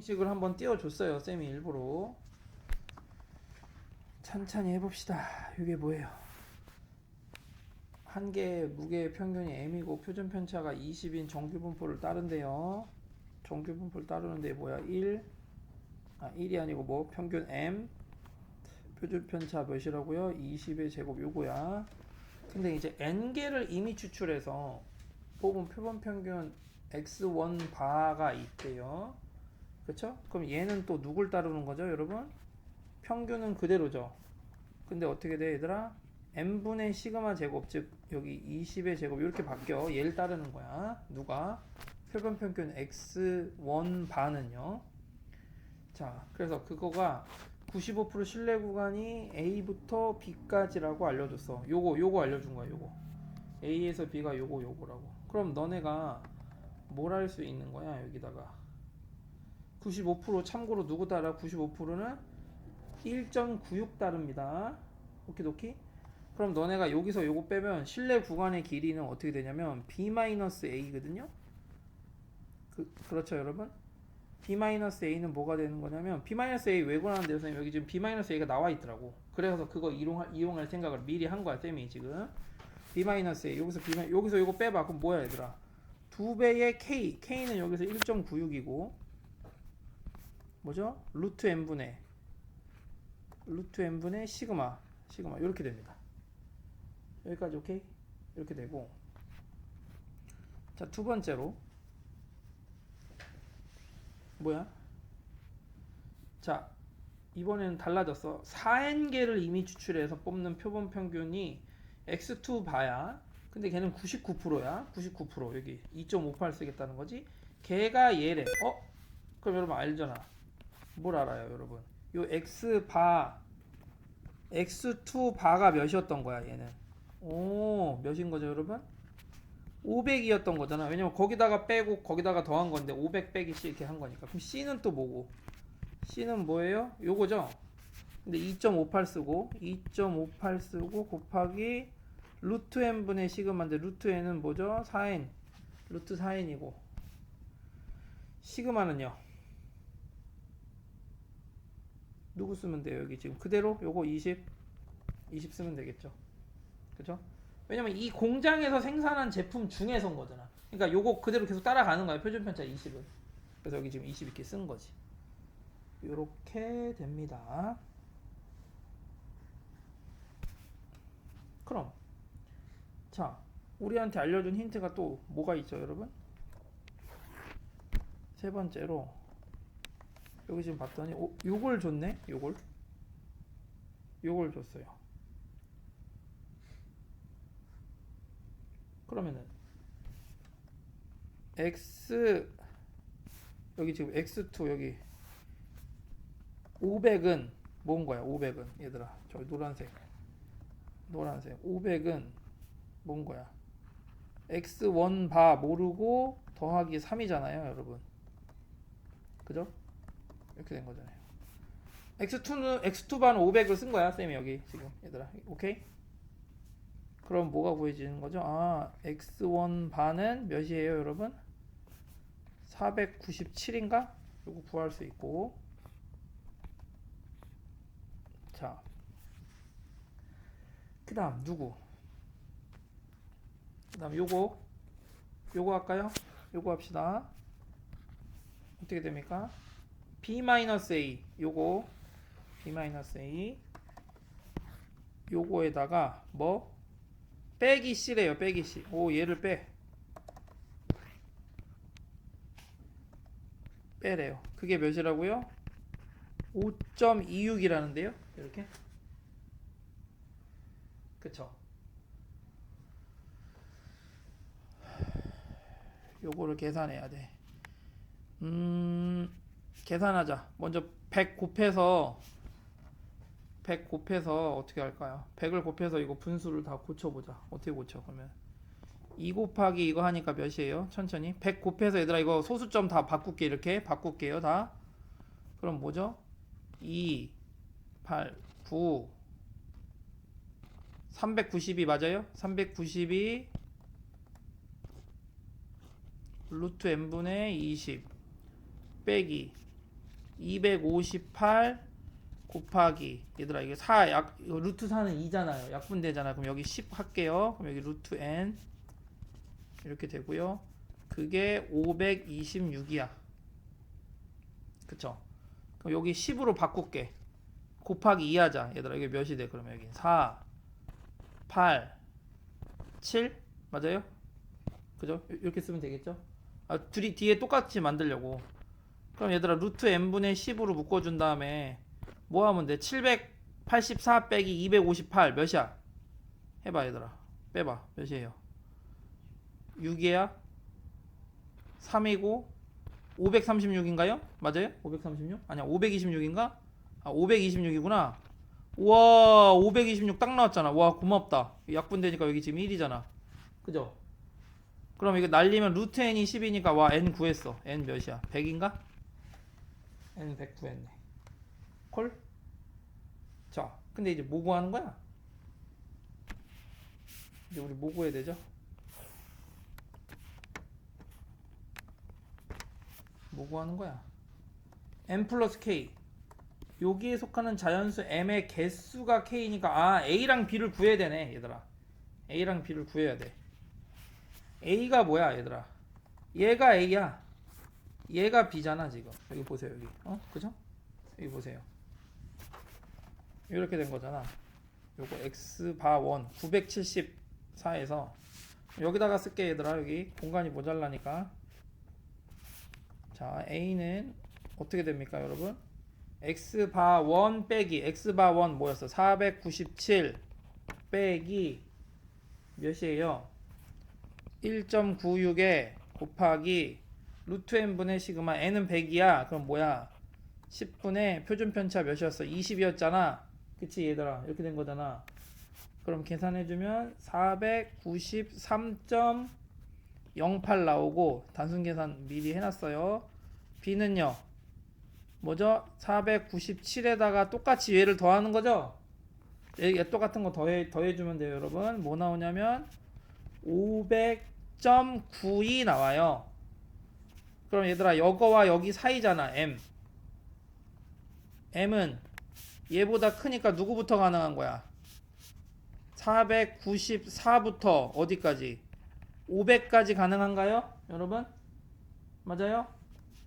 공식을 한번 띄워줬어요. 쌤이 일부러. 천천히 해봅시다. 이게 뭐예요? 한 개의 무게의 평균이 m이고 표준 편차가 20인 정규 분포를 따른대요. 정규 분포를 따르는데 뭐야? 1. 아, 1이 아니고 뭐 평균 m 표준 편차 몇이라고요? 20의 제곱 요거야. 근데 이제 n 개를 이미 추출해서 뽑은 표본 평균 x1 바가 있대요. 그쵸? 그럼 얘는 또 누굴 따르는 거죠, 여러분? 평균은 그대로죠. 근데 어떻게 돼, 얘들아? n분의 시그마 제곱, 즉 여기 20의 제곱 이렇게 바뀌어. 얘를 따르는 거야. 누가? 표본 평균 x1 바는요. 자, 그래서 그거가 95% 신뢰 구간이 A부터 B까지라고 알려줬어. 요거 요거 알려준 거야. 요거 A에서 B가 요거 요거라고. 그럼 너네가 뭘 할 수 있는 거야 여기다가 95% 참고로 누구 따라 95%는 1.96 따릅니다. 오키도키. 그럼 너네가 여기서 요거 빼면 실내 구간의 길이는 어떻게 되냐면 B-A거든요. 그, 그렇죠 여러분? B-A는 뭐가 되는 거냐면 B-A 외고하는 데서 선생님 여기 지금 B-A가 나와 있더라고. 그래서 그거 이용할, 이용할 생각을 미리 한 거야 쌤이 지금. B-A 여기서 B 여기서 이거 빼봐. 그럼 뭐야 얘들아? 두 배의 K K는 여기서 1.96이고 뭐죠? 루트 n분의 루트 n분의 시그마 시그마 이렇게 됩니다. 여기까지 오케이? 이렇게 되고 자 두 번째로 뭐야? 자 이번에는 달라졌어. 4n개를 이미 추출해서 뽑는 표본 평균이 x2 바야. 근데 걔는 99%야. 99% 여기 2.58 쓰겠다는 거지. 걔가 얘래. 어? 그럼 여러분 알잖아. 뭘 알아요, 여러분? 요 x 바 x2 바가 몇이었던 거야, 얘는. 오, 몇인 거죠, 여러분? 500이었던 거잖아. 왜냐면 거기다가 빼고 거기다가 더한 건데 500 빼기 C 이렇게 한 거니까. 그럼 C는 또 뭐고? C는 뭐예요? 요거죠. 근데 2.58 쓰고 2.58 쓰고 곱하기 루트 n분의 시그마인데 루트 n은 뭐죠? 4n. 루트 4n이고 시그마는요. 누구 쓰면 돼요? 여기 지금 그대로 요거 20 20 쓰면 되겠죠. 그죠? 왜냐면 이 공장에서 생산한 제품 중에서인 거잖아. 그러니까 요거 그대로 계속 따라가는 거야. 표준 편차 20은. 그래서 여기 지금 20 이렇게 쓴 거지. 요렇게 됩니다. 그럼 자, 우리한테 알려준 힌트가 또 뭐가 있죠, 여러분? 세 번째로 여기 지금 봤더니 오, 요걸 줬네. 요걸. 요걸 줬어요. 그러면은 x 여기 지금 x2 여기 500은 뭔 거야? 500은 얘들아 저기 노란색 노란색 500은 뭔 거야? x1 바 모르고 더하기 3이잖아요 여러분 그죠? 이렇게 된 거잖아요 x2는 x2 바는 500을 쓴 거야 쌤이 여기 지금 얘들아 오케이? 그럼 뭐가 구해지는 거죠? 아, x1 반은 몇이에요, 여러분? 497인가? 요거 구할 수 있고. 자. 그다음 누구? 그다음 요거. 요거 할까요? 요거 합시다. 어떻게 됩니까? B-a 요거 b-a 요거에다가 뭐 빼기 C래요. 빼기 C. 오 얘를 빼. 빼래요. 그게 몇이라고요? 5.26이라는데요. 이렇게. 그쵸? 요거를 계산해야 돼. 음, 계산하자. 먼저 100 곱해서 100 곱해서 어떻게 할까요? 100을 곱해서 이거 분수를 다 고쳐보자. 어떻게 고쳐 그러면 2 곱하기 이거 하니까 몇이에요? 천천히 100 곱해서 얘들아 이거 소수점 다 바꿀게 이렇게 바꿀게요 다 그럼 뭐죠? 2 8 9 392 맞아요? 392 루트 n분의 20 빼기 258 곱하기 얘들아 이게 4 약, 루트 4는 2잖아요. 약분되잖아. 그럼 여기 10 할게요. 그럼 여기 루트 n 이렇게 되고요. 그게 526이야. 그쵸? 그럼 여기 10으로 바꿀게. 곱하기 2 하자. 얘들아 이게 몇이 돼? 그러면 여기 4 8 7 맞아요? 그죠? 이- 이렇게 쓰면 되겠죠? 아, 둘이 뒤에 똑같이 만들려고. 그럼 얘들아 루트 n분의 10으로 묶어준 다음에 뭐 하면 돼? 784 빼기 258 몇이야? 해봐 얘들아. 빼봐. 몇이에요? 6이야? 3이고 536인가요? 맞아요? 536? 아니야 526인가? 아 526이구나. 우와 526 딱 나왔잖아. 와 고맙다. 약분되니까 여기 지금 1이잖아. 그죠? 그럼 이거 날리면 루트 n이 10이니까 와 n 구했어. n 몇이야? 100인가? N 100 구했네. 콜? 자, 근데 이제 뭐 구하는 거야? 이제 우리 뭐 구해야 되죠? 뭐 구하는 거야? m 플러스 k 여기에 속하는 자연수 m의 개수가 k니까 아 a랑 b를 구해야 되네 얘들아 a랑 b를 구해야 돼 a가 뭐야 얘들아 얘가 a야 얘가 b잖아 지금. 여기 보세요 여기. 어? 그죠? 여기 보세요. 이렇게 된 거잖아. 요거 x 바원 974에서 여기다가 쓸게 얘들아. 여기 공간이 모자라니까. 자 a는 어떻게 됩니까 여러분? X 바1 빼기 x 바1 뭐였어? 497 빼기 몇이에요? 1.96에 곱하기 루트 n분의 시그마 n은 100이야. 그럼 뭐야? 10분의 표준 편차 몇이었어? 20이었잖아. 그치 얘들아. 이렇게 된 거잖아. 그럼 계산해주면 493.08 나오고 단순 계산 미리 해놨어요. B는요? 뭐죠? 497에다가 똑같이 얘를 더하는 거죠? 얘, 얘 똑같은 거 더해, 더해주면 돼요 여러분. 뭐 나오냐면 500.92 나와요 그럼 얘들아 여거와 여기 사이잖아 m. M은 얘보다 크니까 누구부터 가능한 거야? 494부터 어디까지? 500까지 가능한가요 여러분? 맞아요?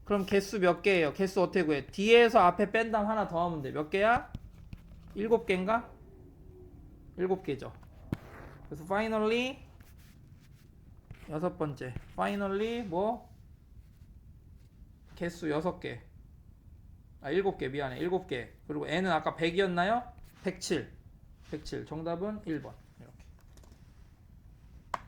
그럼 개수 몇 개예요? 개수 어떻게 구해? 뒤에서 앞에 뺀 다음 하나 더 하면 돼 몇 개야? 7개인가? 7개죠. 그래서 finally 여섯 번째. finally 뭐 개수 6개. 아 7개 미안해. 7개. 그리고 n은 아까 100이었나요? 107 107 정답은 1번